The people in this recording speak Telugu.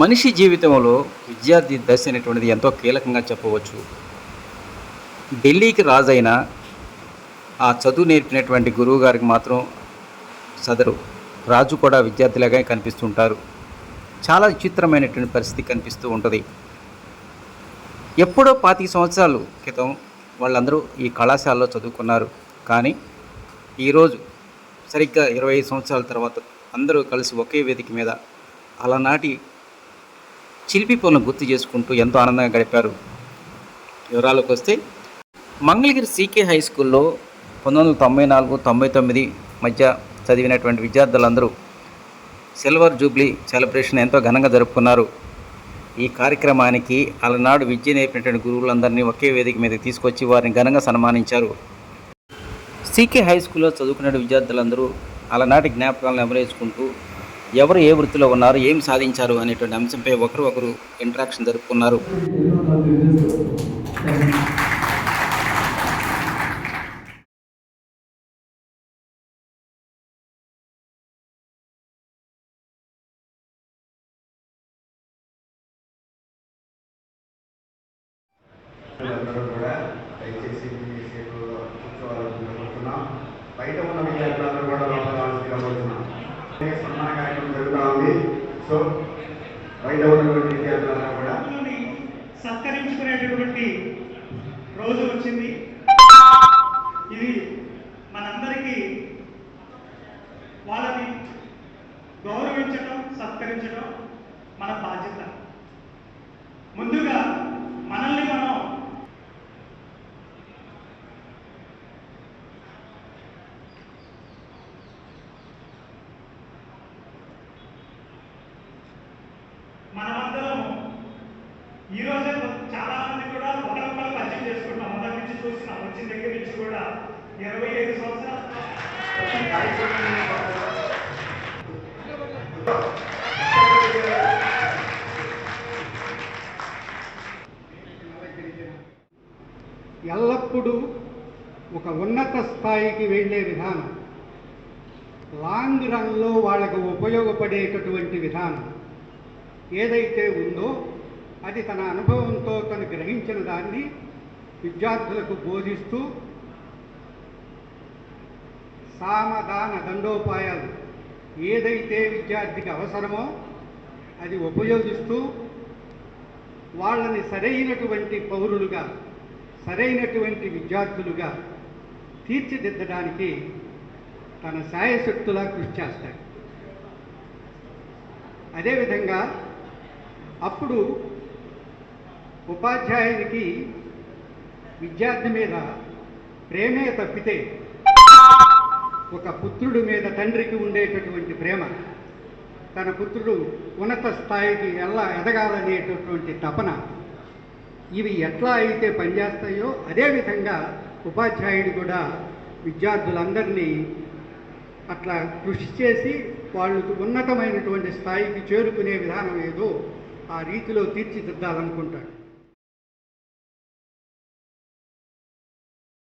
మనిషి జీవితంలో విద్యార్థి దశ అనేటువంటిది ఎంతో కీలకంగా చెప్పవచ్చు. ఢిల్లీకి రాజైన ఆ చదువు నేర్పినటువంటి గురువు గారికి మాత్రం సదరు రాజు కూడా విద్యార్థిలాగా కనిపిస్తుంటారు. చాలా విచిత్రమైనటువంటి పరిస్థితి కనిపిస్తూ ఉంటుంది. ఎప్పుడో పాతిక సంవత్సరాలు క్రితం వాళ్ళందరూ ఈ కళాశాలలో చదువుకున్నారు. కానీ ఈరోజు సరిగ్గా ఇరవై ఐదు సంవత్సరాల తర్వాత అందరూ కలిసి ఒకే వేదిక మీద అలనాటి చిలిపి పనులు గుర్తు చేసుకుంటూ ఎంతో ఆనందంగా గడిపారు. వివరాలకు వస్తే మంగళగిరి సీకే హై స్కూల్లో పంతొమ్మిది వందల తొంభై నాలుగు తొంభై తొమ్మిది మధ్య చదివినటువంటి విద్యార్థులందరూ సిల్వర్ జూబ్లీ సెలబ్రేషన్ ఎంతో ఘనంగా జరుపుకున్నారు. ఈ కార్యక్రమానికి అలనాడు విద్య నేర్పినటువంటి గురువులందరినీ ఒకే వేదిక మీద తీసుకొచ్చి వారిని ఘనంగా సన్మానించారు. సీకే హై స్కూల్లో చదువుకునే విద్యార్థులందరూ అలనాటి జ్ఞాపకాలను నెమరేసుకుంటూ ఎవరు ఏ వృత్తిలో ఉన్నారు ఏం సాధించారు అనేటువంటి అంశంపై ఒకరు ఒకరు ఇంటరాక్షన్ జరుపుకున్నారు. కూడా దయచేసి బయట ఉన్న విద్యార్థులందరూ కూడా సన్మాన కార్యక్రమం జరుగుతూ ఉంది. సో బయట ఉన్నటువంటి విద్యార్థులందరూ కూడా సత్కరించుకునేటటువంటి రోజు వచ్చింది. ఇది మనందరికీ వాళ్ళని గౌరవించడం సత్కరించడం మనమందరం ఈ చాలా మంది కూడా ఒకరికొకరు పరిచయం చేసుకుంటాం. మొదటి నుంచి చూస్తున్నాం. వచ్చిన దగ్గర నుంచి కూడా ఇరవై ఐదు సంవత్సరాలు. ఎల్లప్పుడూ ఒక ఉన్నత స్థాయికి వెళ్ళే విధానం. లాంగ్ రన్లో వాళ్ళకు ఉపయోగపడేటటువంటి విధానం. ఏదైతే ఉందో అది తన అనుభవంతో తను గ్రహించిన దాన్ని విద్యార్థులకు బోధిస్తూ సామధాన దండోపాయాలు ఏదైతే విద్యార్థికి అవసరమో అది ఉపయోగిస్తూ వాళ్ళని సరైనటువంటి పౌరులుగా సరైనటువంటి విద్యార్థులుగా తీర్చిదిద్దడానికి తన శాయశక్తులా కృషి చేస్తాడు. అదేవిధంగా అప్పుడు ఉపాధ్యాయునికి విద్యార్థి మీద ప్రేమే తప్పితే ఒక పుత్రుడి మీద తండ్రికి ఉండేటటువంటి ప్రేమ తన పుత్రుడు ఉన్నత స్థాయికి ఎలా ఎదగాలనేటటువంటి తపన ఇవి ఎట్లా అయితే పనిచేస్తాయో అదేవిధంగా ఉపాధ్యాయుడు కూడా విద్యార్థులందరినీ అట్లా కృషి చేసి వాళ్ళు ఉన్నతమైనటువంటి స్థాయికి చేరుకునే విధానం ఏదో ఆ రీతిలో తీర్చిదిద్దాలనుకుంటాడు.